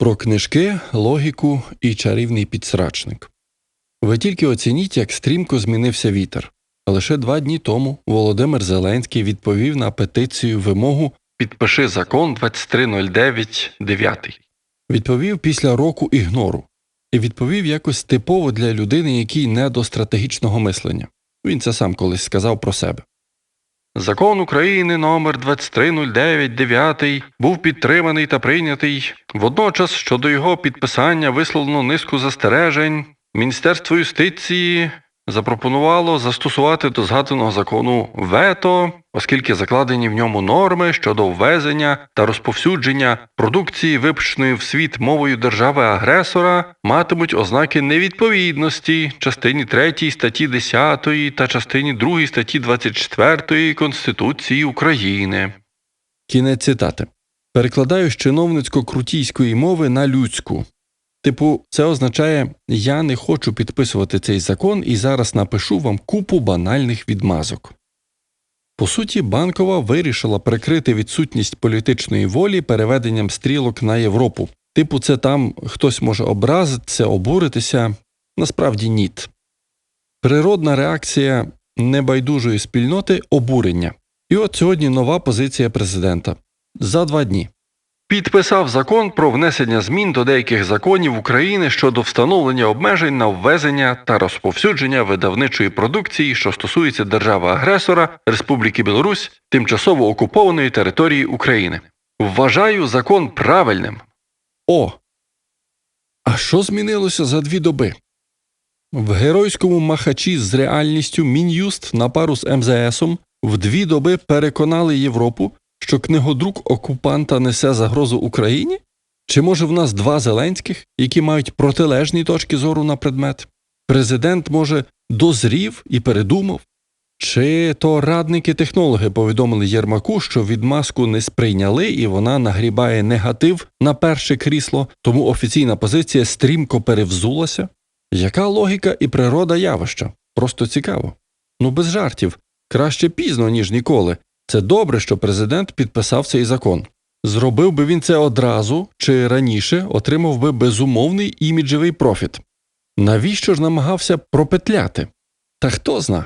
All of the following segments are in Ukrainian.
Про книжки, логіку і чарівний підсрачник. Ви тільки оцініть, як стрімко змінився вітер. Лише два дні тому Володимир Зеленський відповів на петицію вимогу Підпиши закон 2309-9». Відповів після року ігнору. І відповів якось типово для людини, якій не до стратегічного мислення. Він це сам колись сказав про себе. Закон України номер 2309-9 був підтриманий та прийнятий. Водночас щодо його підписання висловлено низку застережень. Міністерство юстиції запропонувало застосувати до згаданого закону вето, оскільки закладені в ньому норми щодо ввезення та розповсюдження продукції, випущеної в світ мовою держави-агресора, матимуть ознаки невідповідності частині 3 статті 10 та частині 2 статті 24 Конституції України. Кінець цитати. Перекладаю з чиновницько-крутійської мови на людську. Типу, це означає, я не хочу підписувати цей закон і зараз напишу вам купу банальних відмазок. По суті, банкова вирішила прикрити відсутність політичної волі переведенням стрілок на Європу. Типу, це там хтось може образитися, обуритися. Насправді ніт. Природна реакція небайдужої спільноти обурення. І от сьогодні нова позиція президента за два дні. Підписав закон про внесення змін до деяких законів України щодо встановлення обмежень на ввезення та розповсюдження видавничої продукції, що стосується держави-агресора Республіки Білорусь, тимчасово окупованої території України. Вважаю закон правильним. О. А що змінилося за дві доби? В геройському махачі з реальністю Мін'юст на пару з МЗСом в дві доби переконали Європу, що книгодрук окупанта несе загрозу Україні? Чи може в нас два Зеленських, які мають протилежні точки зору на предмет? Президент, може, дозрів і передумав? Чи то радники-технологи повідомили Єрмаку, що відмазку не сприйняли і вона нагрібає негатив на перше крісло, тому офіційна позиція стрімко перевзулася? Яка логіка і природа явища? Просто цікаво. Ну без жартів. Краще пізно, ніж ніколи. Це добре, що президент підписав цей закон. Зробив би він це одразу чи раніше отримав би безумовний іміджевий профіт. Навіщо ж намагався пропетляти? Та хто зна?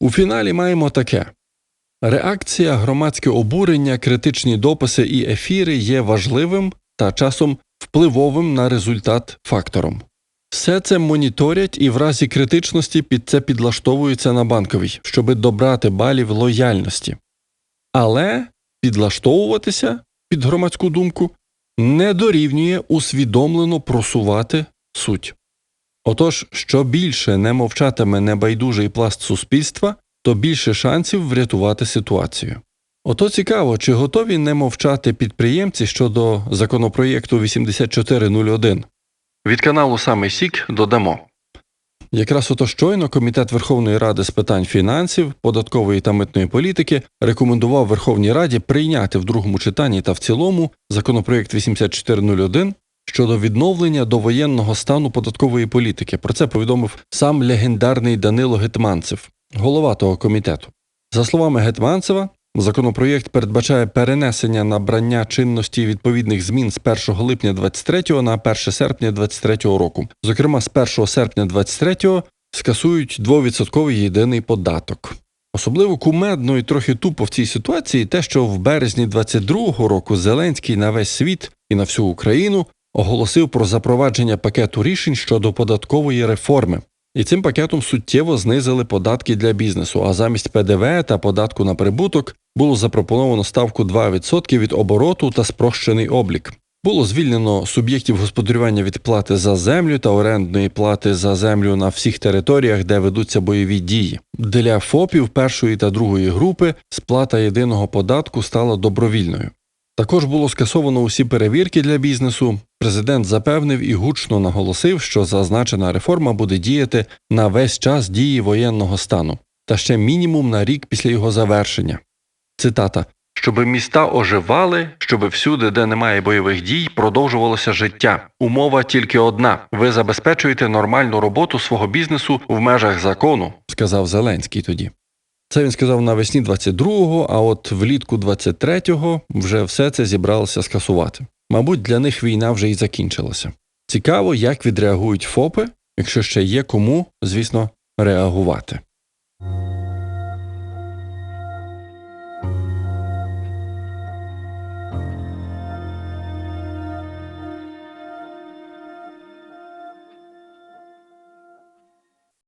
У фіналі маємо таке реакція, громадське обурення, критичні дописи і ефіри є важливим та часом впливовим на результат фактором. Все це моніторять і в разі критичності під це підлаштовуються на банковій, щоби добрати балів лояльності. Але підлаштовуватися під громадську думку не дорівнює усвідомлено просувати суть. Отож, що більше не мовчатиме небайдужий пласт суспільства, то більше шансів врятувати ситуацію. Ото цікаво, чи готові не мовчати підприємці щодо законопроєкту 8401. Від каналу Саме Сік додамо. Якраз ото щойно Комітет Верховної Ради з питань фінансів, податкової та митної політики рекомендував Верховній Раді прийняти в другому читанні та в цілому законопроєкт 8401 щодо відновлення довоєнного стану податкової політики. Про це повідомив сам легендарний Данило Гетманцев, голова того комітету. За словами Гетманцева, Законопроєкт передбачає перенесення набрання чинності відповідних змін з 1 липня 23 на 1 серпня 23 року. Зокрема, з 1 серпня 23 скасують 2% єдиний податок. Особливо кумедно і трохи тупо в цій ситуації те, що в березні 22 року Зеленський на весь світ і на всю Україну оголосив про запровадження пакету рішень щодо податкової реформи. І цим пакетом суттєво знизили податки для бізнесу, а замість ПДВ та податку на прибуток було запропоновано ставку 2% від обороту та спрощений облік. Було звільнено суб'єктів господарювання від плати за землю та орендної плати за землю на всіх територіях, де ведуться бойові дії. Для ФОПів першої та другої групи сплата єдиного податку стала добровільною. Також було скасовано усі перевірки для бізнесу. Президент запевнив і гучно наголосив, що зазначена реформа буде діяти на весь час дії воєнного стану, та ще мінімум на рік після його завершення. Цитата Щоби міста оживали, щоби всюди, де немає бойових дій, продовжувалося життя. Умова тільки одна: ви забезпечуєте нормальну роботу свого бізнесу в межах закону, сказав Зеленський тоді. Це він сказав навесні 22-го, а от влітку 23-го вже все це зібралося скасувати. Мабуть, для них війна вже й закінчилася. Цікаво, як відреагують ФОПи, якщо ще є кому, звісно, реагувати.